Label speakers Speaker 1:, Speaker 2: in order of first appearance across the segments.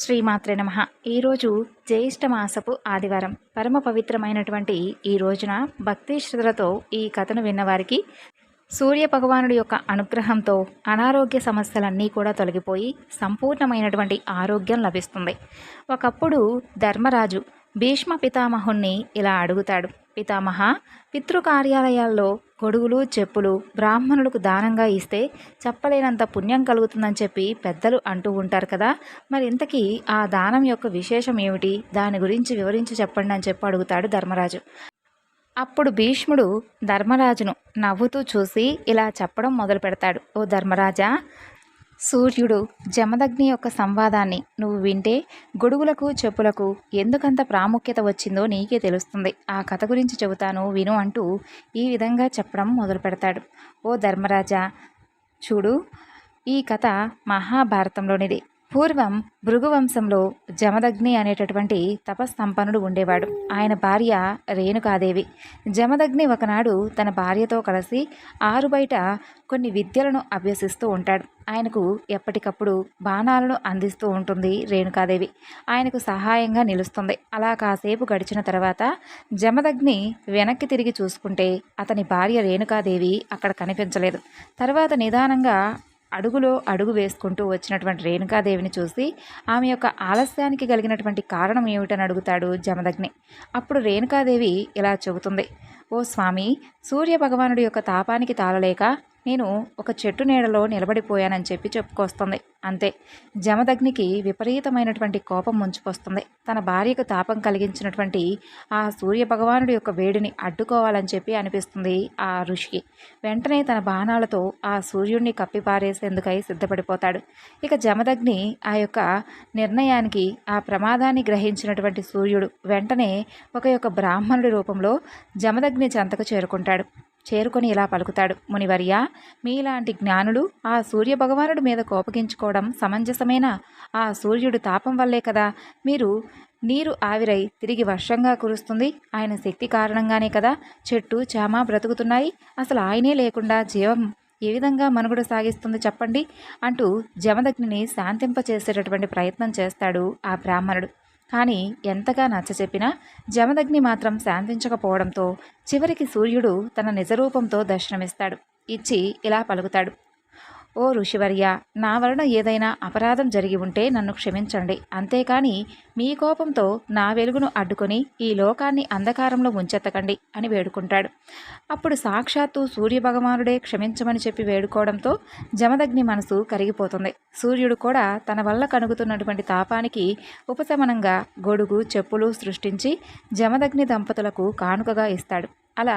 Speaker 1: శ్రీమాత్రే నమ. ఈరోజు జ్యేష్ఠమాసపు ఆదివారం. పరమ పవిత్రమైనటువంటి ఈ రోజున భక్తి శ్రద్ధలతో ఈ కథను విన్నవారికి సూర్య భగవానుడి యొక్క అనుగ్రహంతో అనారోగ్య సమస్యలన్నీ కూడా తొలగిపోయి సంపూర్ణమైనటువంటి ఆరోగ్యం లభిస్తుంది. ఒకప్పుడు ధర్మరాజు భీష్మ పితామహుణ్ణి ఇలా అడుగుతాడు. పితామహ పితృకార్యాలయాల్లో గొడుగులు చెప్పులు బ్రాహ్మణులకు దానంగా ఇస్తే చెప్పలేనంత పుణ్యం కలుగుతుందని చెప్పి పెద్దలు అంటూ ఉంటారు కదా. మరి ఇంతకీ ఆ దానం యొక్క విశేషం ఏమిటి? దాని గురించి వివరించి చెప్పండి అని చెప్పి అడుగుతాడు ధర్మరాజు. అప్పుడు భీష్ముడు ధర్మరాజును నవ్వుతూ చూసి ఇలా చెప్పడం మొదలు పెడతాడు ఓ ధర్మరాజా సూర్యుడు జమదగ్ని యొక్క సంవాదాన్ని నువ్వు వింటే గొడుగులకు చెప్పులకు ఎందుకంత ప్రాముఖ్యత వచ్చిందో నీకే తెలుస్తుంది. ఆ కథ గురించి చెబుతాను విను అంటూ ఈ విధంగా చెప్పడం మొదలు పెడతాడు. ఓ ధర్మరాజా చూడు ఈ కథ మహాభారతంలోనిది. పూర్వం భృగువంశంలో జమదగ్ని అనేటటువంటి తపస్సంపన్నుడు ఉండేవాడు. ఆయన భార్య రేణుకాదేవి. జమదగ్ని ఒకనాడు తన భార్యతో కలిసి ఆరు బయట కొన్ని విద్యలను అభ్యసిస్తూ ఉంటాడు. ఆయనకు ఎప్పటికప్పుడు బాణాలను అందిస్తూ ఉంటుంది రేణుకాదేవి. ఆయనకు సహాయంగా నిలుస్తుంది. అలా కాసేపు గడిచిన తర్వాత జమదగ్ని వెనక్కి తిరిగి చూసుకుంటే అతని భార్య రేణుకాదేవి అక్కడ కనిపించలేదు. తర్వాత నిదానంగా అడుగులో అడుగు వేసుకుంటూ వచ్చినటువంటి రేణుకాదేవిని చూసి ఆమె యొక్క ఆలస్యానికి కలిగినటువంటి కారణం ఏమిటని అడుగుతాడు జమదగ్ని. అప్పుడు రేణుకాదేవి ఇలా చెబుతుంది ఓ స్వామి సూర్య భగవానుడి యొక్క తాపానికి తాళలేక నేను ఒక చెట్టు నీడలో నిలబడిపోయానని చెప్పి చెప్పుకొస్తుంది. అంతే. జమదగ్నికి విపరీతమైనటువంటి కోపం ముంచుకొస్తుంది తన భార్యకు తాపం కలిగించినటువంటి ఆ సూర్య భగవానుడి యొక్క వేడిని అడ్డుకోవాలని చెప్పి అనిపిస్తుంది ఆ ఋషికి. వెంటనే తన బాణాలతో ఆ సూర్యుడిని కప్పిపారేసేందుకై సిద్ధపడిపోతాడు. ఇక జమదగ్ని ఆ యొక్క నిర్ణయానికి ఆ ప్రమాదాన్ని గ్రహించినటువంటి సూర్యుడు వెంటనే ఒక యొక్క బ్రాహ్మణుడి రూపంలో జమదగ్ని చెంతకు చేరుకుంటాడు. చేరుకొని ఇలా పలుకుతాడు. మునివర్య మీలాంటి జ్ఞానులు ఆ సూర్య భగవానుడి మీద కోపగించుకోవడం సమంజసమైన? ఆ సూర్యుడు తాపం వల్లే కదా. మీరు నీరు ఆవిరై తిరిగి వర్షంగా కురుస్తుంది. ఆయన శక్తి కారణంగానే కదా చెట్టు చామ బ్రతుకుతున్నాయి. అసలు ఆయనే లేకుండా జీవం ఏ విధంగా మనుగడ సాగిస్తుంది చెప్పండి అంటూ జమదగ్నిని శాంతింపచేసేటటువంటి ప్రయత్నం చేస్తాడు ఆ బ్రాహ్మణుడు. కానీ ఎంతగా నచ్చచెప్పినా జమదగ్ని మాత్రం శాంతించకపోవడంతో చివరికి సూర్యుడు తన నిజరూపంతో దర్శనమిస్తాడు. ఇచ్చి ఇలా పలుకుతాడు. ఓ ఋషివర్య నా వలన ఏదైనా అపరాధం జరిగి ఉంటే నన్ను క్షమించండి. అంతేకాని మీ కోపంతో నా వెలుగును అడ్డుకొని ఈ లోకాన్ని అంధకారంలో ఉంచెత్తకండి అని వేడుకుంటాడు. అప్పుడు సాక్షాత్తు సూర్యభగవానుడే క్షమించమని చెప్పి వేడుకోవడంతో జమదగ్ని మనసు కరిగిపోతుంది. సూర్యుడు కూడా తన వల్ల కనుగుతున్నటువంటి తాపానికి ఉపశమనంగా గొడుగు చెప్పులు సృష్టించి జమదగ్ని దంపతులకు కానుకగా ఇస్తాడు. అలా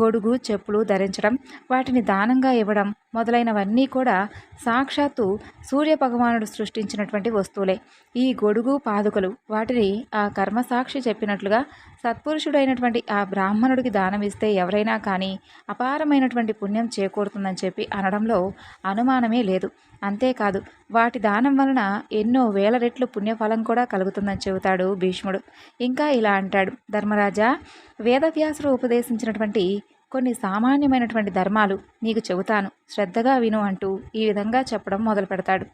Speaker 1: గొడుగు చెప్పులు ధరించడం వాటిని దానంగా ఇవ్వడం మొదలైనవన్నీ కూడా సాక్షాత్తు సూర్య భగవానుడు సృష్టించినటువంటి వస్తువులే. ఈ గొడుగు పాదుకలు వాటిని ఆ కర్మసాక్షి చెప్పినట్లుగా సత్పురుషుడైనటువంటి ఆ బ్రాహ్మణుడికి దానమిస్తే ఎవరైనా కానీ అపారమైనటువంటి పుణ్యం చేకూరుతుందని చెప్పి అనడంలో అనుమానమే లేదు. అంతేకాదు వాటి దానం వలన ఎన్నో వేల రెట్లు పుణ్యఫలం కూడా కలుగుతుందని చెబుతాడు భీష్ముడు. ఇంకా ఇలా అంటాడు ధర్మరాజా వేదవ్యాసుడు ఉపదేశించినటువంటి కొన్ని సామాన్యమైనటువంటి ధర్మాలు నీకు చెబుతాను. శ్రద్ధగా విను అంటూ ఈ విధంగా చెప్పడం మొదలు పెడతాడు.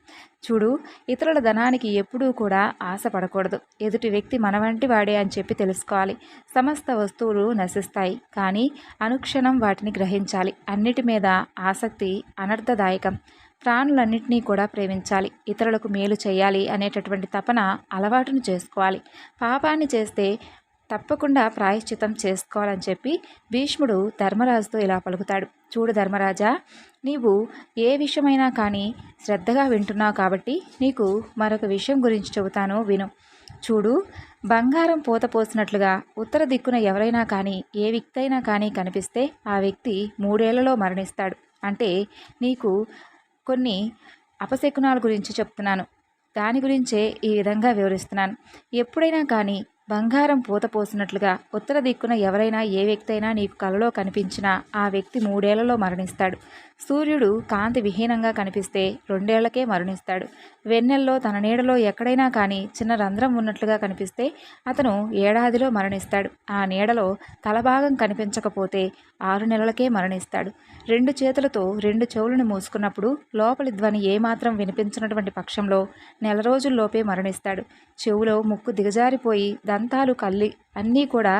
Speaker 1: చూడు ఇతరుల ధనానికి ఎప్పుడూ కూడా ఆశపడకూడదు. ఎదుటి వ్యక్తి మన వంటి వాడే అని చెప్పి తెలుసుకోవాలి. సమస్త వస్తువులు నశిస్తాయి కానీ అనుక్షణం వాటిని గ్రహించాలి. అన్నిటి మీద ఆసక్తి అనర్థదాయకం. ప్రాణులన్నింటినీ కూడా ప్రేమించాలి ఇతరులకు మేలు చేయాలి అనేటటువంటి తపన అలవాటును చేసుకోవాలి. పాపాన్ని చేస్తే తప్పకుండా ప్రాయశ్చితం చేసుకోవాలని చెప్పి భీష్ముడు ధర్మరాజుతో ఇలా పలుకుతాడు. చూడు ధర్మరాజా నీవు ఏ విషయమైనా కానీ శ్రద్ధగా వింటున్నావు కాబట్టి నీకు మరొక విషయం గురించి చెబుతాను విను. చూడు బంగారం పూత పోసినట్లుగా ఉత్తర దిక్కున ఎవరైనా కానీ ఏ వ్యక్తి అయినా కానీ కనిపిస్తే ఆ వ్యక్తి మూడేళ్ళలో మరణిస్తాడు. అంటే నీకు కొన్ని అపశకునాల గురించి చెప్తున్నాను. దాని గురించే ఈ విధంగా వివరిస్తున్నాను. ఎప్పుడైనా కానీ బంగారం పూత పోసినట్లుగా ఉత్తర దిక్కున ఎవరైనా ఏ వ్యక్తి అయినా నీకు కలలో కనిపించినా ఆ వ్యక్తి మూడేళ్ళలో మరణిస్తాడు. సూర్యుడు కాంతి విహీనంగా కనిపిస్తే రెండేళ్ళకే మరణిస్తాడు. వెన్నెల్లో తన నీడలో ఎక్కడైనా కానీ చిన్న రంధ్రం ఉన్నట్లుగా కనిపిస్తే అతను ఏడాదిలో మరణిస్తాడు. ఆ నీడలో తలభాగం కనిపించకపోతే ఆరు నెలలకే మరణిస్తాడు. రెండు చేతులతో రెండు చెవులను మూసుకున్నప్పుడు లోపలి ధ్వని ఏమాత్రం వినిపించినటువంటి పక్షంలో నెల రోజుల్లోపే మరణిస్తాడు. చెవులో ముక్కు దిగజారిపోయి దంతాలు కల్లి అన్నీ కూడా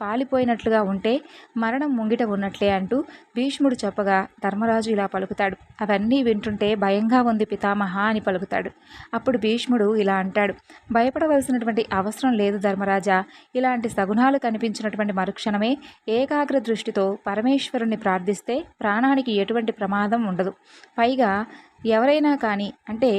Speaker 1: పాలిపోయినట్లుగా ఉంటే మరణం ముంగిట ఉన్నట్లే అంటూ భీష్ముడు చెప్పగా ధర్మరాజు ఇలా పలుకుతాడు. అవన్నీ వింటుంటే భయంగా ఉంది పితామహ అని పలుకుతాడు. అప్పుడు భీష్ముడు ఇలా అంటాడు భయపడవలసినటువంటి అవసరం లేదు ధర్మరాజా. ఇలాంటి సగుణాలు కనిపించినటువంటి మరుక్షణమే ఏకాగ్ర దృష్టితో పరమేశ్వరుణ్ణి ప్రార్థిస్తే ప్రాణానికి ఎటువంటి ప్రమాదం ఉండదు. పైగా ఎవరైనా కానీ అంటే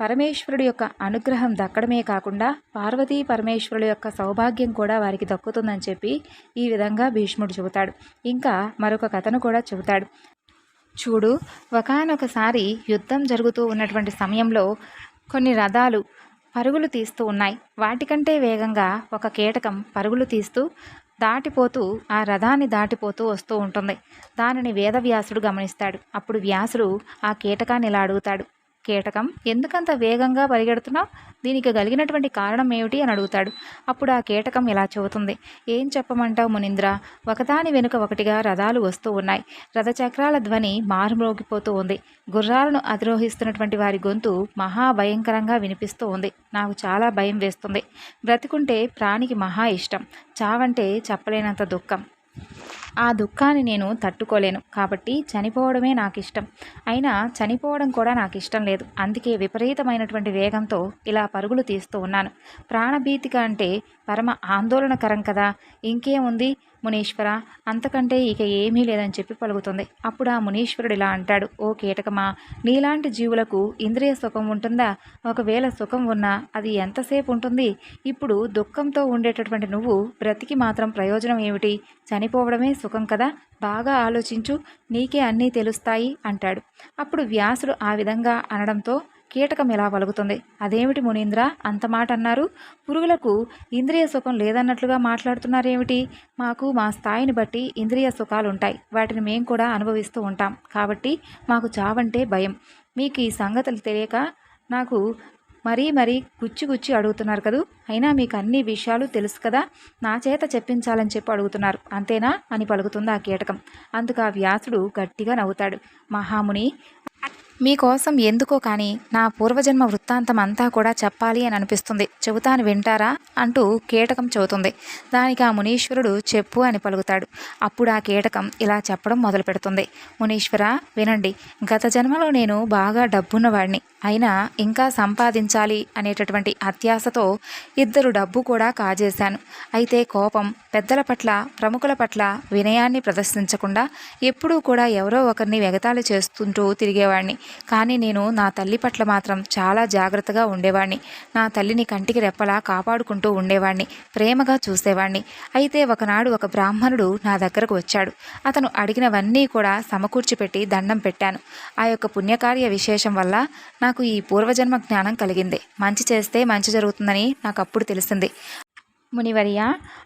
Speaker 1: పరమేశ్వరుడి యొక్క అనుగ్రహం దక్కడమే కాకుండా పార్వతీ పరమేశ్వరుడు యొక్క సౌభాగ్యం కూడా వారికి దక్కుతుందని చెప్పి ఈ విధంగా భీష్ముడు చెబుతాడు. ఇంకా మరొక కథను కూడా చెబుతాడు. చూడు ఒకనొకసారి యుద్ధం జరుగుతూ ఉన్నటువంటి సమయంలో కొన్ని రథాలు పరుగులు తీస్తూ ఉన్నాయి. వాటికంటే వేగంగా ఒక కీటకం పరుగులు తీస్తూ దాటిపోతూ ఆ రథాన్ని దాటిపోతూ వస్తూ ఉంటుంది. దానిని వేదవ్యాసుడు గమనిస్తాడు. అప్పుడు వ్యాసుడు ఆ కీటకాన్ని ఇలా అడుగుతాడు. కీటకం. ఎందుకంత వేగంగా పరిగెడుతున్నావు? దీనికి కలిగినటువంటి కారణం ఏమిటి అని అడుగుతాడు. అప్పుడు ఆ కీటకం ఇలా చెబుతుంది. ఏం చెప్పమంటావు మునింద్ర? ఒకదాని వెనుక ఒకటిగా రథాలు వస్తూ ఉన్నాయి. రథచక్రాల ధ్వని మారుమ్రోగిపోతూ ఉంది. గుర్రాలను అధిరోహిస్తున్నటువంటి వారి గొంతు మహాభయంకరంగా వినిపిస్తూ ఉంది. నాకు చాలా భయం వేస్తుంది. బ్రతికుంటే ప్రాణికి మహా ఇష్టం. చావంటే చెప్పలేనంత దుఃఖం. ఆ దుఃఖాన్ని నేను తట్టుకోలేను. కాబట్టి చనిపోవడమే నాకు ఇష్టం అయినా చనిపోవడం కూడా నాకు ఇష్టం లేదు. అందుకే విపరీతమైనటువంటి వేగంతో ఇలా పరుగులు తీస్తూ ఉన్నాను. ప్రాణభీతిక అంటే పరమ ఆందోళనకరం కదా. ఇంకేముంది? మునీశ్వర అంతకంటే ఇక ఏమీ లేదని చెప్పి పలుకుతుంది. అప్పుడు ఆ మునీశ్వరుడు ఇలా అంటాడు ఓ కీటకమా నీలాంటి జీవులకు ఇంద్రియ సుఖం ఉంటుందా? ఒకవేళ సుఖం ఉన్నా అది ఎంతసేపు ఉంటుంది? ఇప్పుడు దుఃఖంతో ఉండేటటువంటి నువ్వు బ్రతికి మాత్రం ప్రయోజనం ఏమిటి? చనిపోవడమే సుఖం కదా? బాగా ఆలోచించు నీకే అన్నీ తెలుస్తాయి అంటాడు. అప్పుడు వ్యాసుడు ఆ విధంగా అనడంతో కీటకం ఎలా పలుకుతుంది అదేమిటి మునీంద్ర? అంత మాట అన్నారు. పురుగులకు ఇంద్రియ సుఖం లేదన్నట్లుగా మాట్లాడుతున్నారేమిటి? మాకు మా స్థాయిని బట్టి ఇంద్రియ సుఖాలు ఉంటాయి వాటిని మేము కూడా అనుభవిస్తూ ఉంటాం. కాబట్టి మాకు చావంటే భయం. మీకు ఈ సంగతులు తెలియక నాకు మరీ మరీ గుచ్చి గుచ్చి అడుగుతున్నారు కదూ? అయినా మీకు అన్ని విషయాలు తెలుసు కదా? నా చేత చెప్పించాలని చెప్పి అడుగుతున్నారు. అంతేనా? అని పలుకుతుంది ఆ కీటకం. అందుకు ఆ వ్యాసుడు గట్టిగా నవ్వుతాడు. మహాముని మీకోసం ఎందుకో కానీ నా పూర్వజన్మ వృత్తాంతం అంతా కూడా చెప్పాలి అని అనిపిస్తుంది. చెబుతాను వింటారా? అంటూ కీటకం చెబుతుంది. దానికి ఆ మునీశ్వరుడు చెప్పు అని పలుకుతాడు. అప్పుడు ఆ కీటకం ఇలా చెప్పడం మొదలు పెడుతుంది మునీశ్వర వినండి. గత జన్మలో నేను బాగా డబ్బున్నవాడిని. అయినా ఇంకా సంపాదించాలి అనేటటువంటి అత్యాశతో ఇద్దరు డబ్బు కూడా కాజేశాను. అయితే కోపం పెద్దల పట్ల ప్రముఖుల పట్ల వినయాన్ని ప్రదర్శించకుండా ఎప్పుడూ కూడా ఎవరో ఒకరిని వెగతాళి చేస్తుంటూ తిరిగేవాడిని. కానీ నేను నా తల్లి పట్ల మాత్రం చాలా జాగ్రత్తగా ఉండేవాడిని నా తల్లిని కంటికి రెప్పలా కాపాడుకుంటూ ఉండేవాడిని ప్రేమగా చూసేవాడిని అయితే ఒకనాడు ఒక బ్రాహ్మణుడు నా దగ్గరకు వచ్చాడు. అతను అడిగినవన్నీ కూడా సమకూర్చి పెట్టి దండం పెట్టాను. ఆ యొక్క పుణ్యకార్య విశేషం వల్ల నాకు ఈ పూర్వజన్మ జ్ఞానం కలిగింది. మంచి చేస్తే మంచి జరుగుతుందని నాకు అప్పుడు తెలిసింది. మునివర్య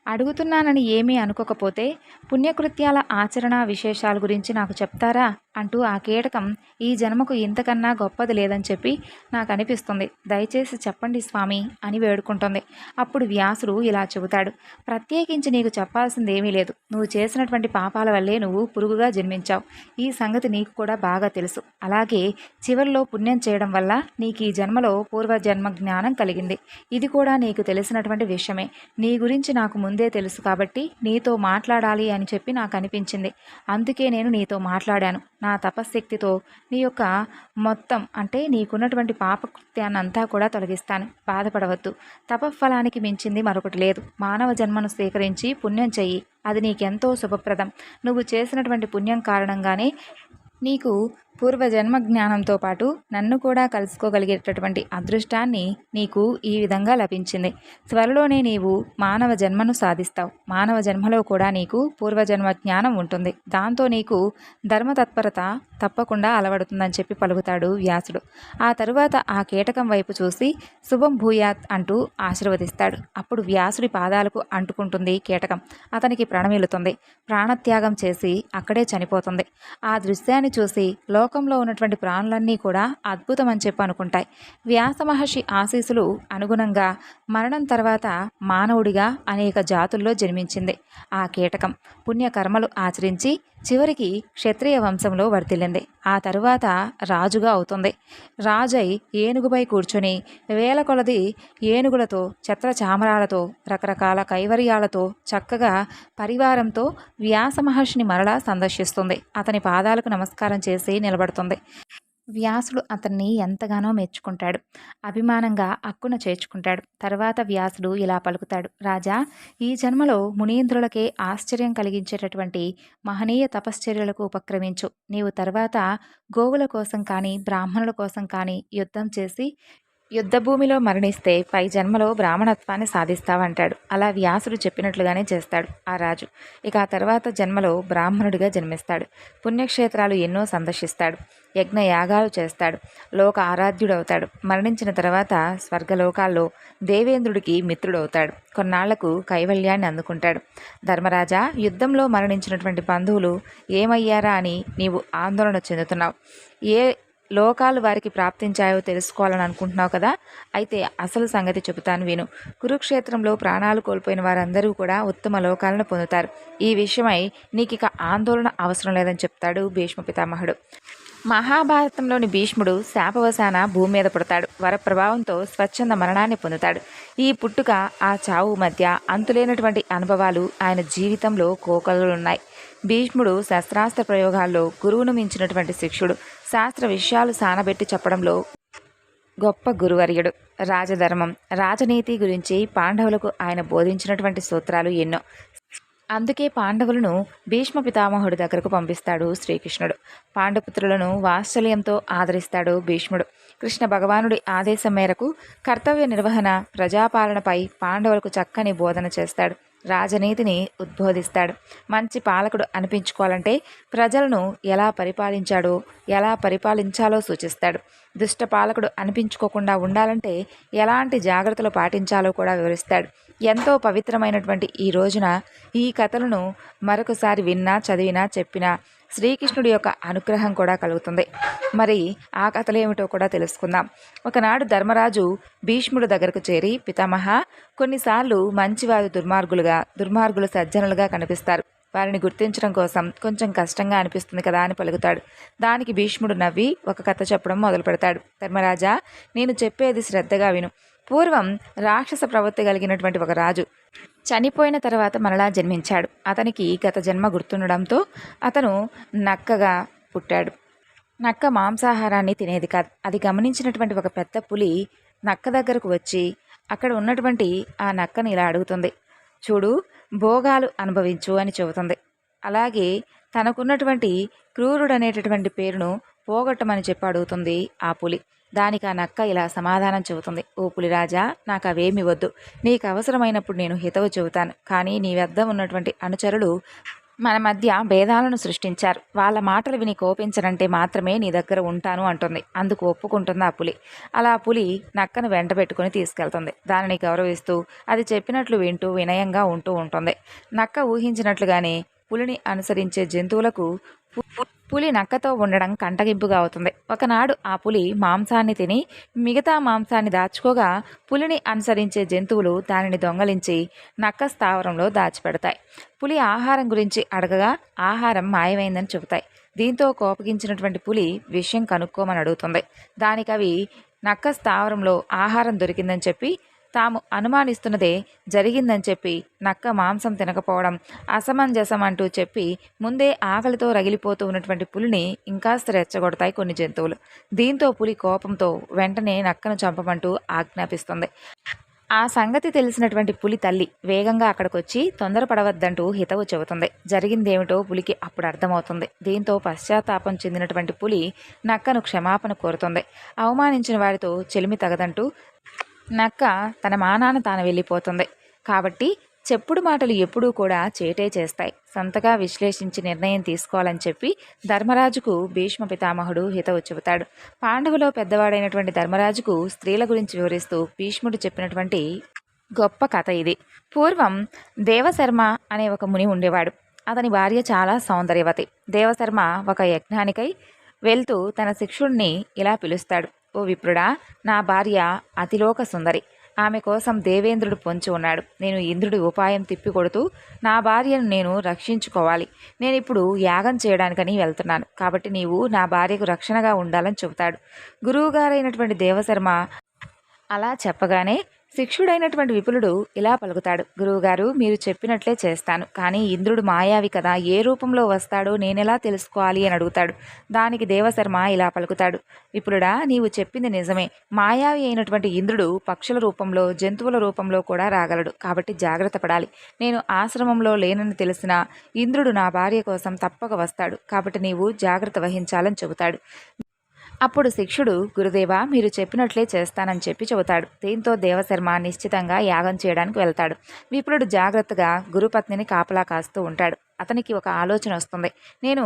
Speaker 1: అడుగుతున్నానని ఏమీ అనుకోకపోతే పుణ్యకృత్యాల ఆచరణ విశేషాల గురించి నాకు చెప్తారా? అంటూ ఆ కీటకం ఈ జన్మకు ఇంతకన్నా గొప్పది లేదని చెప్పి నాకు అనిపిస్తుంది దయచేసి చెప్పండి స్వామి అని వేడుకుంటుంది. అప్పుడు వ్యాసుడు ఇలా చెబుతాడు. ప్రత్యేకించి నీకు చెప్పాల్సింది ఏమీ లేదు. నువ్వు చేసినటువంటి పాపాల వల్లే నువ్వు పురుగుగా జన్మించావు. ఈ సంగతి నీకు కూడా బాగా తెలుసు. అలాగే చివరిలో పుణ్యం చేయడం వల్ల నీకు ఈ జన్మలో పూర్వజన్మ జ్ఞానం కలిగింది. ఇది కూడా నీకు తెలిసినటువంటి విషయమే. నీ గురించి నాకు ముందే తెలుసు కాబట్టి నీతో మాట్లాడాలి అని చెప్పి నాకు అనిపించింది. అందుకే నేను నీతో మాట్లాడాను. నా తపశ్శక్తితో నీ యొక్క మొత్తం అంటే నీకున్నటువంటి పాపకృత్యాన్ని అంతా కూడా తొలగిస్తాను. బాధపడవద్దు. తపఫలానికి మించింది మరొకటి లేదు. మానవ జన్మను స్వీకరించి పుణ్యం చెయ్యి. అది నీకెంతో శుభప్రదం. నువ్వు చేసినటువంటి పుణ్యం కారణంగానే నీకు పూర్వజన్మ జ్ఞానంతో పాటు నన్ను కూడా కలుసుకోగలిగేటటువంటి అదృష్టాన్ని నీకు ఈ విధంగా లభించింది. త్వరలోనే నీవు మానవ జన్మను సాధిస్తావు. మానవ జన్మలో కూడా నీకు పూర్వజన్మ జ్ఞానం ఉంటుంది. దాంతో నీకు ధర్మతత్పరత తప్పకుండా అలవడుతుందని చెప్పి పలుకుతాడు వ్యాసుడు. ఆ తరువాత ఆ కీటకం వైపు చూసి శుభం భూయాత్ అంటూ ఆశీర్వదిస్తాడు. అప్పుడు వ్యాసుడి పాదాలకు అంటుకుంటుంది కీటకం. అతనికి ప్రణమిల్లుతుంది ప్రాణత్యాగం చేసి అక్కడే చనిపోతుంది. ఆ దృశ్యాన్ని చూసి లో లోకంలో ఉన్నటువంటి ప్రాణులన్నీ కూడా అద్భుతం అని చెప్పి అనుకుంటాయి. వ్యాస మహర్షి ఆశీసులు అనుగుణంగా మరణం తర్వాత మానవుడిగా అనేక జాతుల్లో జన్మించింది. ఆ కీటకం పుణ్యకర్మలు ఆచరించి చివరికి క్షత్రియ వంశంలో వర్తిల్లింది ఆ తరువాత రాజుగా అవుతుంది. రాజై ఏనుగుపై కూర్చొని వేల కొలది ఏనుగులతో చామరాలతో రకరకాల కైవర్యాలతో చక్కగా పరివారంతో వ్యాస మహర్షిని మరలా సందర్శిస్తుంది. అతని పాదాలకు నమస్కారం చేసి నిలబడుతుంది. వ్యాసుడు అతన్ని ఎంతగానో మెచ్చుకుంటాడు. అభిమానంగా అక్కున చేర్చుకుంటాడు. తర్వాత వ్యాసుడు ఇలా పలుకుతాడు. రాజా ఈ జన్మలో మునీంద్రులకే ఆశ్చర్యం కలిగించేటటువంటి మహనీయ తపశ్చర్యలకు ఉపక్రమించు. నీవు తర్వాత గోవుల కోసం కానీ బ్రాహ్మణుల కోసం కానీ యుద్ధం చేసి యుద్ధభూమిలో మరణిస్తే పై జన్మలో బ్రాహ్మణత్వాన్ని సాధిస్తావంటాడు. అలా వ్యాసుడు చెప్పినట్లుగానే చేస్తాడు ఆ రాజు. ఇక ఆ తర్వాత జన్మలో బ్రాహ్మణుడిగా జన్మిస్తాడు. పుణ్యక్షేత్రాలు ఎన్నో సందర్శిస్తాడు. యజ్ఞ యాగాలు చేస్తాడు. లోక ఆరాధ్యుడవుతాడు. మరణించిన తర్వాత స్వర్గలోకాల్లో దేవేంద్రుడికి మిత్రుడవుతాడు. కొన్నాళ్ళకు కైవల్యాన్ని అందుకుంటాడు. ధర్మరాజా యుద్ధంలో మరణించినటువంటి బంధువులు ఏమయ్యారా అని నీవు ఆందోళన చెందుతున్నావు. ఏ లోకాలు వారికి ప్రాప్తించాయో తెలుసుకోవాలని అనుకుంటున్నావు కదా? అయితే అసలు సంగతి చెబుతాను విను. కురుక్షేత్రంలో ప్రాణాలు కోల్పోయిన వారందరూ కూడా ఉత్తమ లోకాలను పొందుతారు. ఈ విషయమై నీకు ఇక ఆందోళన అవసరం లేదని చెప్తాడు భీష్మ పితామహుడు. మహాభారతంలోని భీష్ముడు శాపవశాన భూమి మీద పుడతాడు. వరప్రభావంతో స్వచ్ఛంద మరణాన్ని పొందుతాడు. ఈ పుట్టుక ఆ చావు మధ్య అంతులేనటువంటి అనుభవాలు ఆయన జీవితంలో కోకలున్నాయి భీష్ముడు శస్త్రాస్త్ర ప్రయోగాల్లో గురువును మించినటువంటి శిక్షుడు శాస్త్ర విషయాలు సానబెట్టి చెప్పడంలో గొప్ప గురువర్యుడు. రాజధర్మం రాజనీతి గురించి పాండవులకు ఆయన బోధించినటువంటి సూత్రాలు ఎన్నో. అందుకే పాండవులను భీష్మ పితామహుడి దగ్గరకు పంపిస్తాడు శ్రీకృష్ణుడు. పాండపుత్రులను వాత్సల్యంతో ఆదరిస్తాడు భీష్ముడు. కృష్ణ భగవానుడి ఆదేశం మేరకు కర్తవ్య నిర్వహణ ప్రజాపాలనపై పాండవులకు చక్కని బోధన చేస్తాడు. రాజనీతిని ఉద్బోధిస్తాడు. మంచి పాలకుడు అనిపించుకోవాలంటే ప్రజలను ఎలా పరిపాలించాడో ఎలా పరిపాలించాలో సూచిస్తాడు. దుష్ట పాలకుడు అనిపించుకోకుండా ఉండాలంటే ఎలాంటి జాగ్రత్తలు పాటించాలో కూడా వివరిస్తాడు. ఎంతో పవిత్రమైనటువంటి ఈ రోజున ఈ కథలను మరొకసారి విన్నా చదివినా చెప్పినా శ్రీకృష్ణుడి యొక్క అనుగ్రహం కూడా కలుగుతుంది. మరి ఆ కథలేమిటో కూడా తెలుసుకుందాం. ఒకనాడు ధర్మరాజు భీష్ముడు దగ్గరకు చేరి పితామహ కొన్నిసార్లు మంచివారు దుర్మార్గులుగా దుర్మార్గులు సజ్జనులుగా కనిపిస్తారు. వారిని గుర్తించడం కోసం కొంచెం కష్టంగా అనిపిస్తుంది కదా అని పలుకుతాడు. దానికి భీష్ముడు నవ్వి ఒక కథ చెప్పడం మొదలు పెడతాడు. ధర్మరాజా నేను చెప్పేది శ్రద్ధగా విను. పూర్వం రాక్షస ప్రవృత్తి కలిగినటువంటి ఒక రాజు చనిపోయిన తర్వాత మరలా జన్మించాడు. అతనికి గత జన్మ గుర్తుండడంతో అతను నక్కగా పుట్టాడు. నక్క మాంసాహారాన్ని తినేది కాదు. అది గమనించినటువంటి ఒక పెద్ద పులి నక్క దగ్గరకు వచ్చి అక్కడ ఉన్నటువంటి ఆ నక్కని ఇలా అడుగుతుంది. చూడు భోగాలు అనుభవించు అని చెబుతుంది. అలాగే తనకున్నటువంటి క్రూరుడు అనేటటువంటి పేరును పోగొట్టమని చెప్పి అడుగుతుంది ఆ పులి. దానికి ఆ నక్క ఇలా సమాధానం చెబుతుంది. ఓ పులిరాజా నాకు అవేమి వద్దు. నీకు అవసరమైనప్పుడు నేను హితవు చెబుతాను. కానీ నీ వద్ద ఉన్నటువంటి అనుచరులు మన మధ్య భేదాలను సృష్టించారు. వాళ్ళ మాటలు విని కోపించనంటే మాత్రమే నీ దగ్గర ఉంటాను అంటుంది. అందుకు ఒప్పుకుంటుంది ఆ పులి. అలా పులి నక్కను వెంట పెట్టుకుని తీసుకెళ్తుంది. దానిని గౌరవిస్తూ అది చెప్పినట్లు వింటూ వినయంగా ఉంటూ ఉంటుంది. నక్క ఊహించినట్లుగానే పులిని అనుసరించే జంతువులకు పులి నక్కతో ఉండడం కంటగింపుగా అవుతుంది. ఒకనాడు ఆ పులి మాంసాన్ని తిని మిగతా మాంసాన్ని దాచుకోగా పులిని అనుసరించే జంతువులు దానిని దొంగలించి నక్క స్థావరంలో దాచిపెడతాయి. పులి ఆహారం గురించి అడగగా ఆహారం మాయమైందని చెబుతాయి. దీంతో కోపగించినటువంటి పులి విషయం కనుక్కోమని అడుగుతుంది. దానికి అవి నక్క స్థావరంలో ఆహారం దొరికిందని చెప్పి తాము అనుమానిస్తున్నదే జరిగిందని చెప్పి నక్క మాంసం తినకపోవడం అసమంజసం అంటూ చెప్పి ముందే ఆకలితో రగిలిపోతూ ఉన్నటువంటి పులిని ఇంకాస్త రెచ్చగొడతాయి కొన్ని జంతువులు. దీంతో పులి కోపంతో వెంటనే నక్కను చంపమంటూ ఆజ్ఞాపిస్తుంది. ఆ సంగతి తెలిసినటువంటి పులి తల్లి వేగంగా అక్కడికొచ్చి తొందరపడవద్దంటూ హితవు చెబుతుంది. జరిగిందేమిటో పులికి అప్పుడు అర్థమవుతుంది. దీంతో పశ్చాత్తాపం చెందినటువంటి పులి నక్కను క్షమాపణ కోరుతుంది. అవమానించిన వారితో చెలిమి తగదంటూ నక్క తన మానాన తాను వెళ్ళిపోతుంది. కాబట్టి చెప్పుడు మాటలు ఎప్పుడూ కూడా చేటే చేస్తాయి. సొంతగా విశ్లేషించి నిర్ణయం తీసుకోవాలని చెప్పి ధర్మరాజుకు భీష్మ పితామహుడు హితవు చెబుతాడు. పాండవులో పెద్దవాడైనటువంటి ధర్మరాజుకు స్త్రీల గురించి వివరిస్తూ భీష్ముడు చెప్పినటువంటి గొప్ప కథ ఇది. పూర్వం దేవశర్మ అనే ఒక ముని ఉండేవాడు. అతని భార్య చాలా సౌందర్యవతి. దేవశర్మ ఒక యజ్ఞానికై వెళ్తూ తన శిక్షుణ్ణి ఇలా పిలుస్తాడు. ఓ విప్రుడా నా భార్య అతిలోక సుందరి. ఆమె కోసం దేవేంద్రుడు పొంచి ఉన్నాడు. నేను ఇంద్రుడి ఉపాయం తిప్పికొడుతూ నా భార్యను నేను రక్షించుకోవాలి. నేను ఇప్పుడు యాగం చేయడానికని వెళ్తున్నాను. కాబట్టి నీవు నా భార్యకు రక్షణగా ఉండాలని చెబుతాడు. గురువుగారైనటువంటి దేవశర్మ అలా చెప్పగానే శిక్షుడైనటువంటి విపులుడు ఇలా పలుకుతాడు. గురువుగారు మీరు చెప్పినట్లే చేస్తాను. కానీ ఇంద్రుడు మాయావి కదా ఏ రూపంలో వస్తాడో నేనెలా తెలుసుకోవాలి అని అడుగుతాడు. దానికి దేవశర్మ ఇలా పలుకుతాడు. విపులుడా నీవు చెప్పింది నిజమే. మాయావి అయినటువంటి ఇంద్రుడు పక్షుల రూపంలో జంతువుల రూపంలో కూడా రాగలడు. కాబట్టి జాగ్రత్త పడాలి. నేను ఆశ్రమంలో లేనని తెలిసిన ఇంద్రుడు నా భార్య కోసం తప్పక వస్తాడు. కాబట్టి నీవు జాగ్రత్త వహించాలని చెబుతాడు. అప్పుడు శిక్షుడు గురుదేవా మీరు చెప్పినట్లే చేస్తానని చెప్పి చెబుతాడు. దీంతో దేవశర్మ నిశ్చితంగా యాగం చేయడానికి వెళ్తాడు. విపులుడు జాగ్రత్తగా గురుపత్నిని కాపలా కాస్తూ ఉంటాడు. అతనికి ఒక ఆలోచన వస్తుంది. నేను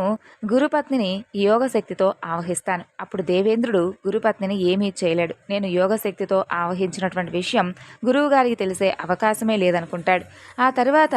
Speaker 1: గురుపత్నిని యోగశక్తితో ఆవహిస్తాను. అప్పుడు దేవేంద్రుడు గురుపత్నిని ఏమీ చేయలేడు. నేను యోగశక్తితో ఆవహించినటువంటి విషయం గురువుగారికి తెలిసే అవకాశమే లేదనుకుంటాడు. ఆ తర్వాత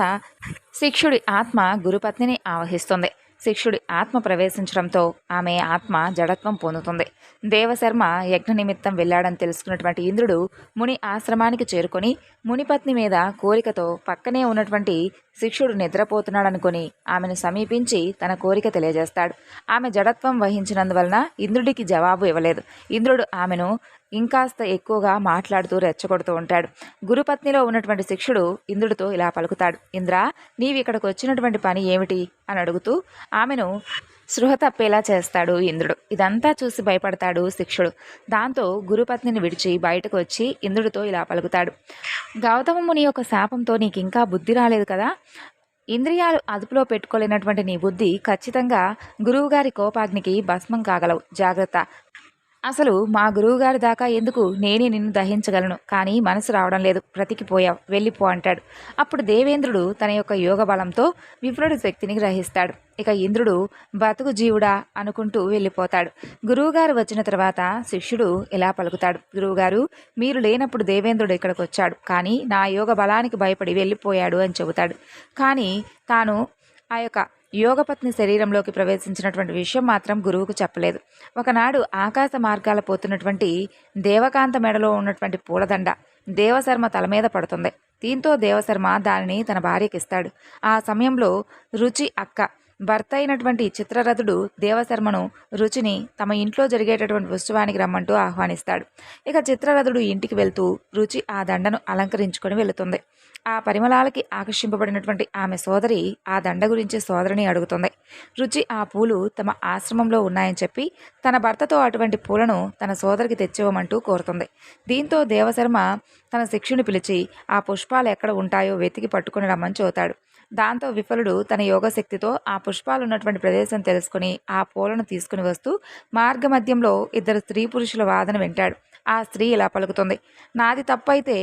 Speaker 1: శిక్షుడి ఆత్మ గురుపత్నిని ఆవహిస్తుంది. శిష్యుడి ఆత్మ ప్రవేశించడంతో ఆమె ఆత్మ జడత్వం పొందుతుంది. దేవశర్మ యజ్ఞ నిమిత్తం వెళ్ళాడని తెలుసుకున్నటువంటి ఇంద్రుడు ముని ఆశ్రమానికి చేరుకొని మునిపత్ని మీద కోరికతో పక్కనే ఉన్నటువంటి శిష్యుడు నిద్రపోతున్నాడనుకొని ఆమెను సమీపించి తన కోరిక తెలియజేస్తాడు. ఆమె జడత్వం వహించినందువలన ఇంద్రుడికి జవాబు ఇవ్వలేదు. ఇంద్రుడు ఆమెను ఇంకాస్త ఎక్కువగా మాట్లాడుతూ రెచ్చగొడుతూ ఉంటాడు. గురుపత్నిలో ఉన్నటువంటి శిక్షుడు ఇంద్రుడితో ఇలా పలుకుతాడు. ఇంద్ర నీవు ఇక్కడికి వచ్చినటువంటి పని ఏమిటి? అని అడుగుతూ ఆమెను సృహ తప్పేలా చేస్తాడు ఇంద్రుడు. ఇదంతా చూసి భయపడతాడు శిక్షుడు. దాంతో గురుపత్నిని విడిచి బయటకు వచ్చి ఇంద్రుడితో ఇలా పలుకుతాడు. గౌతమ ముని యొక్క శాపంతో నీకు ఇంకా బుద్ధి రాలేదు కదా? ఇంద్రియాలు అదుపులో పెట్టుకోలేనటువంటి నీ బుద్ధి ఖచ్చితంగా గురువుగారి కోపాగ్నికి భస్మం కాగలవు. జాగ్రత్త. అసలు మా గురువుగారి దాకా ఎందుకు నేనే నిన్ను దహించగలను? కానీ మనసు రావడం లేదు. బ్రతికిపోయావు. వెళ్ళిపో అంటాడు. అప్పుడు దేవేంద్రుడు తన యొక్క యోగ బలంతో విప్రుడి శక్తిని గ్రహిస్తాడు. ఇక ఇంద్రుడు బతుకు జీవుడా అనుకుంటూ వెళ్ళిపోతాడు. గురువుగారు వచ్చిన తర్వాత శిష్యుడు ఇలా పలుకుతాడు. గురువుగారు మీరు లేనప్పుడు దేవేంద్రుడు ఇక్కడికి వచ్చాడు. కానీ నా యోగ బలానికి భయపడి వెళ్ళిపోయాడు అని చెబుతాడు. కానీ తాను ఆ యొక్క యోగపత్ని శరీరంలోకి ప్రవేశించినటువంటి విషయం మాత్రం గురువుకు చెప్పలేదు. ఒకనాడు ఆకాశ మార్గాల పోతున్నటువంటి దేవకాంత మెడలో ఉన్నటువంటి పూలదండ దేవశర్మ తల మీద పడుతుంది. దీంతో దేవశర్మ దానిని తన భార్యకిస్తాడు ఆ సమయంలో రుచి అక్క భర్త అయినటువంటి చిత్రరథుడు దేవశర్మను రుచిని తమ ఇంట్లో జరిగేటటువంటి ఉత్సవానికి రమ్మంటూ ఆహ్వానిస్తాడు. ఇక చిత్రరథుడు ఇంటికి వెళ్తూ రుచి ఆ దండను అలంకరించుకొని వెళుతుంది. ఆ పరిమళాలకి ఆకర్షింపబడినటువంటి ఆమె సోదరి ఆ దండ గురించి సోదరిని అడుగుతుంది. రుచి ఆ పూలు తమ ఆశ్రమంలో ఉన్నాయని చెప్పి తన భర్తతో అటువంటి పూలను తన సోదరికి తెచ్చివ్వమంటూ కోరుతుంది. దీంతో దేవశర్మ తన శిక్షుని పిలిచి ఆ పుష్పాలు ఎక్కడ ఉంటాయో వెతికి పట్టుకుని రమ్మని చూతాడు దాంతో విఫలుడు తన యోగశక్తితో ఆ పుష్పాలు ఉన్నటువంటి ప్రదేశం తెలుసుకుని ఆ పూలను తీసుకుని వస్తూ మార్గమధ్యంలో ఇద్దరు స్త్రీ పురుషుల వాదన వింటాడు. ఆ స్త్రీ ఇలా పలుకుతుంది. నాది తప్పైతే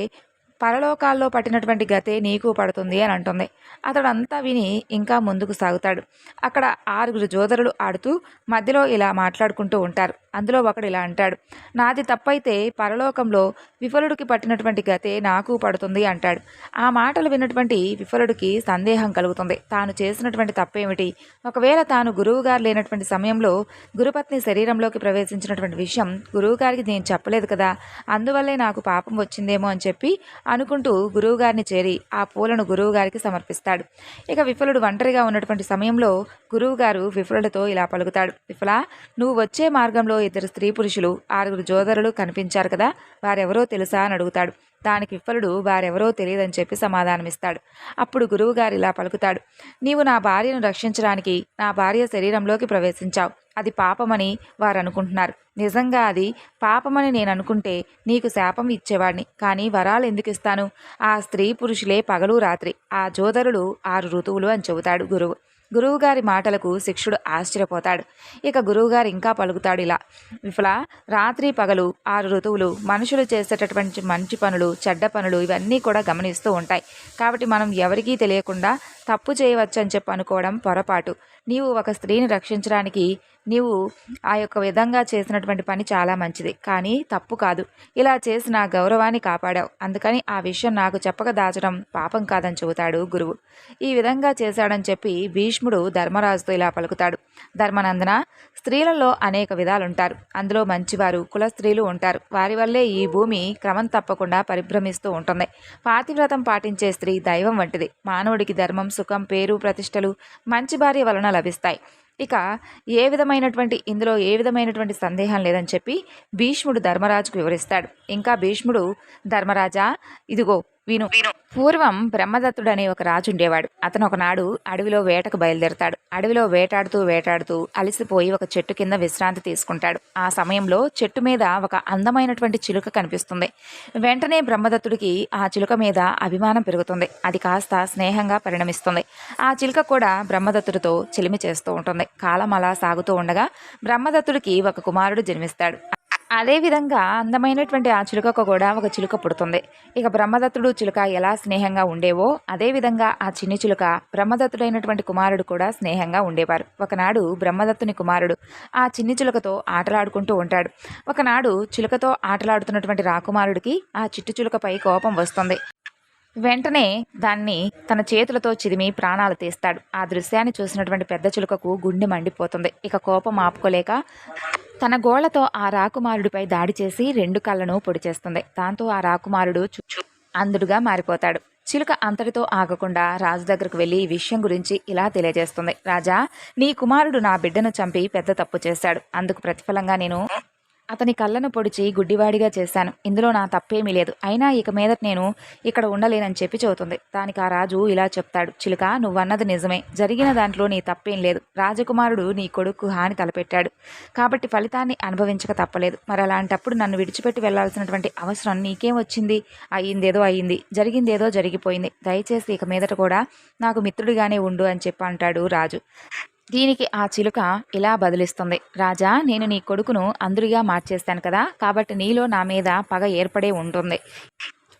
Speaker 1: పరలోకాల్లో పట్టినటువంటి గతే నీకు పడుతుంది అని అంటుంది. అతడు అంతా విని ఇంకా ముందుకు సాగుతాడు. అక్కడ ఆరుగురు జోదరులు ఆడుతూ మధ్యలో ఇలా మాట్లాడుకుంటూ ఉంటారు. అందులో ఒకడు ఇలా అంటాడు నాది తప్పైతే పరలోకంలో విఫలుడికి పట్టినటువంటి గతే నాకు పడుతుంది అంటాడు. ఆ మాటలు విన్నటువంటి విఫలుడికి సందేహం కలుగుతుంది. తాను చేసినటువంటి తప్పేమిటి? ఒకవేళ తాను గురువుగారు లేనటువంటి సమయంలో గురుపత్ని శరీరంలోకి ప్రవేశించినటువంటి విషయం గురువుగారికి నేను చెప్పలేదు కదా అందువల్లే నాకు పాపం వచ్చిందేమో అని చెప్పి అనుకుంటూ గురువుగారిని చేరి ఆ పూలను గురువుగారికి సమర్పిస్తాడు. ఇక విఫలుడు ఒంటరిగా ఉన్నటువంటి సమయంలో గురువుగారు విఫలుడితో ఇలా పలుకుతాడు. విఫల నువ్వు వచ్చే మార్గంలో ఇద్దరు స్త్రీ పురుషులు ఆరుగురు జోదరులు కనిపించారు కదా వారెవరో తెలుసా? అని అడుగుతాడు.
Speaker 2: దానికి విఫలుడు వారెవరో తెలియదని చెప్పి సమాధానమిస్తాడు. అప్పుడు గురువుగారు ఇలా పలుకుతాడు. నీవు నా భార్యను రక్షించడానికి నా భార్య శరీరంలోకి ప్రవేశించావు. అది పాపమని వారు అనుకుంటున్నారు నిజంగా అది పాపమని నేను అనుకుంటే నీకు శాపం ఇచ్చేవాడిని. కానీ వరాలు ఎందుకు ఇస్తాను? ఆ స్త్రీ పురుషులే పగలు రాత్రి. ఆ జోదరులు ఆరు ఋతువులు అని చెబుతాడు గురువు. గురువుగారి మాటలకు శిక్షుడు ఆశ్చర్యపోతాడు. ఇక గురువుగారు ఇంకా పలుకుతాడు ఇలా. విఫల రాత్రి పగలు ఆరు ఋతువులు మనుషులు చేసేటటువంటి మంచి పనులు చెడ్డ పనులు ఇవన్నీ కూడా గమనిస్తూ ఉంటాయి. కాబట్టి మనం ఎవరికీ తెలియకుండా తప్పు చేయవచ్చు అని చెప్పి అనుకోవడం పొరపాటు. నీవు ఒక స్త్రీని రక్షించడానికి నీవు ఆ యొక్క విధంగా చేసినటువంటి పని చాలా మంచిది. కానీ తప్పు కాదు. ఇలా చేసి నా గౌరవాన్ని కాపాడావు. అందుకని ఆ విషయం నాకు చెప్పక దాచడం పాపం కాదని చెబుతాడు గురువు. ఈ విధంగా చేశాడని చెప్పి భీష్ముడు ధర్మరాజుతో ఇలా పలుకుతాడు. ధర్మనందన. స్త్రీలలో అనేక విధాలుంటారు. అందులో మంచివారు కుల స్త్రీలు ఉంటారు. వారి వల్లే ఈ భూమి క్రమం తప్పకుండా పరిభ్రమిస్తూ ఉంటుంది. పాతివ్రతం పాటించే స్త్రీ దైవం వంటిది. మానవుడికి ధర్మం సుఖం పేరు ప్రతిష్టలు మంచి భార్య వలన లభిస్తాయి. ఇక ఏ విధమైనటువంటి ఇందులో ఏ విధమైనటువంటి సందేహం లేదని చెప్పి భీష్ముడు ధర్మరాజుకు వివరిస్తాడు. ఇంకా భీష్ముడు ధర్మరాజా ఇదిగో విను. పూర్వం బ్రహ్మదత్తుడు అనే ఒక రాజు ఉండేవాడు. అతను ఒకనాడు అడవిలో వేటకు బయలుదేరతాడు. అడవిలో వేటాడుతూ వేటాడుతూ అలసిపోయి ఒక చెట్టు కింద విశ్రాంతి తీసుకుంటాడు. ఆ సమయంలో చెట్టు మీద ఒక అందమైనటువంటి చిలుక కనిపిస్తుంది. వెంటనే బ్రహ్మదత్తుడికి ఆ చిలుక మీద అభిమానం పెరుగుతుంది. అది కాస్త స్నేహంగా పరిణమిస్తుంది. ఆ చిలుక కూడా బ్రహ్మదత్తుడితో చిలిమి చేస్తూ ఉంటుంది. కాలం అలా సాగుతూ ఉండగా బ్రహ్మదత్తుడికి ఒక కుమారుడు జన్మిస్తాడు. అదేవిధంగా అందమైనటువంటి ఆ చిలుకకు కూడా ఒక చిలుక పుడుతుంది. ఇక బ్రహ్మదత్తుడు చిలుక ఎలా స్నేహంగా ఉండేవో అదేవిధంగా ఆ చిన్ని చిలుక బ్రహ్మదత్తుడైనటువంటి కుమారుడు కూడా స్నేహంగా ఉండేవారు. ఒకనాడు బ్రహ్మదత్తుని కుమారుడు ఆ చిన్ని చిలుకతో ఆటలాడుకుంటూ ఉంటాడు. ఒకనాడు చిలుకతో ఆటలాడుతున్నటువంటి రాకుమారుడికి ఆ చిట్టు చిలుకపై కోపం వస్తుంది. వెంటనే దాన్ని తన చేతులతో చిదిమి ప్రాణాలు తీస్తాడు. ఆ దృశ్యాన్ని చూసినటువంటి పెద్ద చిలుకకు గుండె మండిపోతుంది. ఇక కోపం ఆపుకోలేక తన గోళ్ళతో ఆ రాకుమారుడిపై దాడి చేసి రెండు కళ్ళను పొడి చేస్తుంది. దాంతో ఆ రాకుమారుడు చు- అంధుడుగా మారిపోతాడు. చిలుక అంతటితో ఆగకుండా రాజు దగ్గరకు వెళ్ళి ఈ విషయం గురించి ఇలా తెలియజేస్తుంది. రాజా నీ కుమారుడు నా బిడ్డను చంపి పెద్ద తప్పు చేశాడు. అందుకు ప్రతిఫలంగా నేను అతని కళ్ళను పొడిచి గుడ్డివాడిగా చేశాను. ఇందులో నా తప్పేమీ లేదు. అయినా ఇక మీదట నేను ఇక్కడ ఉండలేనని చెప్పి చెబుతుంది. దానికి ఆ రాజు ఇలా చెప్తాడు. చిలుక నువ్వన్నది నిజమే. జరిగిన దాంట్లో నీ తప్పేం లేదు. రాజకుమారుడు నీ కొడుకు హాని తలపెట్టాడు. కాబట్టి ఫలితాన్ని అనుభవించక తప్పలేదు. మరి అలాంటప్పుడు నన్ను విడిచిపెట్టి వెళ్ళాల్సినటువంటి అవసరం నీకేం వచ్చింది? అయ్యిందేదో అయ్యింది. జరిగిందేదో జరిగిపోయింది. దయచేసి ఇక మీదట కూడా నాకు మిత్రుడిగానే ఉండు అని చెప్పి అంటాడు రాజు. దీనికి ఆ చిలుక ఇలా బదిలిస్తుంది. రాజా నేను నీ కొడుకును అందురిగా మార్చేస్తాను కదా కాబట్టి నీలో నా మీద పగ ఏర్పడే ఉంటుంది.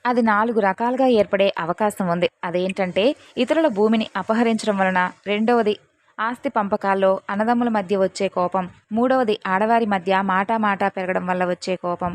Speaker 2: అది నాలుగు రకాలుగా ఏర్పడే అవకాశం ఉంది. అదేంటంటే ఇతరుల భూమిని అపహరించడం వలన రెండవది ఆస్తి పంపకాల్లో అన్నదమ్ముల మధ్య వచ్చే కోపం మూడవది ఆడవారి మధ్య మాటా మాటా పెరగడం వల్ల వచ్చే కోపం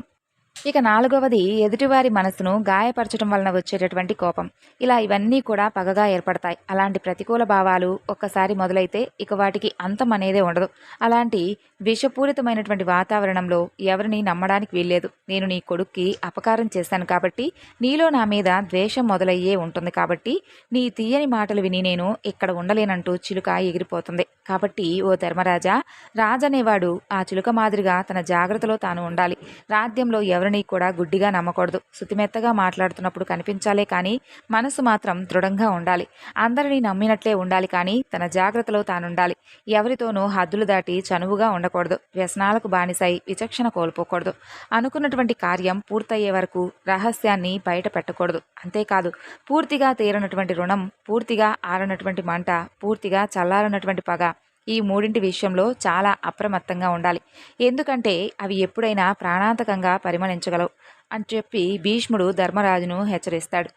Speaker 2: ఇక నాలుగవది ఎదుటివారి మనసును గాయపరచడం వలన వచ్చేటటువంటి కోపం. ఇలా ఇవన్నీ కూడా పగగా ఏర్పడతాయి. అలాంటి ప్రతికూల భావాలు ఒక్కసారి మొదలైతే ఇక వాటికి అంతం అనేదే ఉండదు. అలాంటి విషపూరితమైనటువంటి వాతావరణంలో ఎవరిని నమ్మడానికి వీల్లేదు. నేను నీ కొడుక్కి అపకారం చేశాను కాబట్టి నీలో నా మీద ద్వేషం మొదలయ్యే ఉంటుంది కాబట్టి నీ తీయని మాటలు విని నేను ఇక్కడ ఉండలేనంటూ చిలుక ఎగిరిపోతుంది. కాబట్టి ఓ ధర్మరాజా రాజనేవాడు ఆ చిలుక మాదిరిగా తన జాగ్రత్తలో తాను ఉండాలి. రాజ్యంలో ఎవరిని కూడా గుడ్డిగా నమ్మకూడదు. శుతిమెత్తగా మాట్లాడుతున్నప్పుడు కనిపించాలే కానీ మనసు మాత్రం దృఢంగా ఉండాలి. అందరినీ నమ్మినట్లే ఉండాలి కానీ తన జాగ్రత్తలో తానుండాలి. ఎవరితోనూ హద్దులు దాటి చనువుగా ఉండకూడదు. వ్యసనాలకు బానిసై విచక్షణ కోల్పోకూడదు. అనుకున్నటువంటి కార్యం పూర్తయ్యే వరకు రహస్యాన్ని బయట పెట్టకూడదు. అంతేకాదు పూర్తిగా తీరనటువంటి రుణం పూర్తిగా ఆరనటువంటి మంట పూర్తిగా చల్లారనటువంటి పగ ఈ మూడింటి విషయంలో చాలా అప్రమత్తంగా ఉండాలి. ఎందుకంటే అవి ఎప్పుడైనా ప్రాణాంతకంగా పరిమళించగలవు అని చెప్పి భీష్ముడు ధర్మరాజును హెచ్చరిస్తాడు.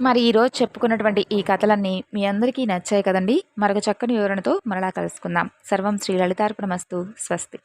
Speaker 2: మరి ఈరోజు చెప్పుకున్నటువంటి ఈ కథలన్నీ మీ అందరికీ నచ్చాయి కదండి? మరొక చక్కని వివరణతో మరలా కలుసుకుందాం. సర్వం శ్రీ లలితార్పణమస్తు. స్వస్తి.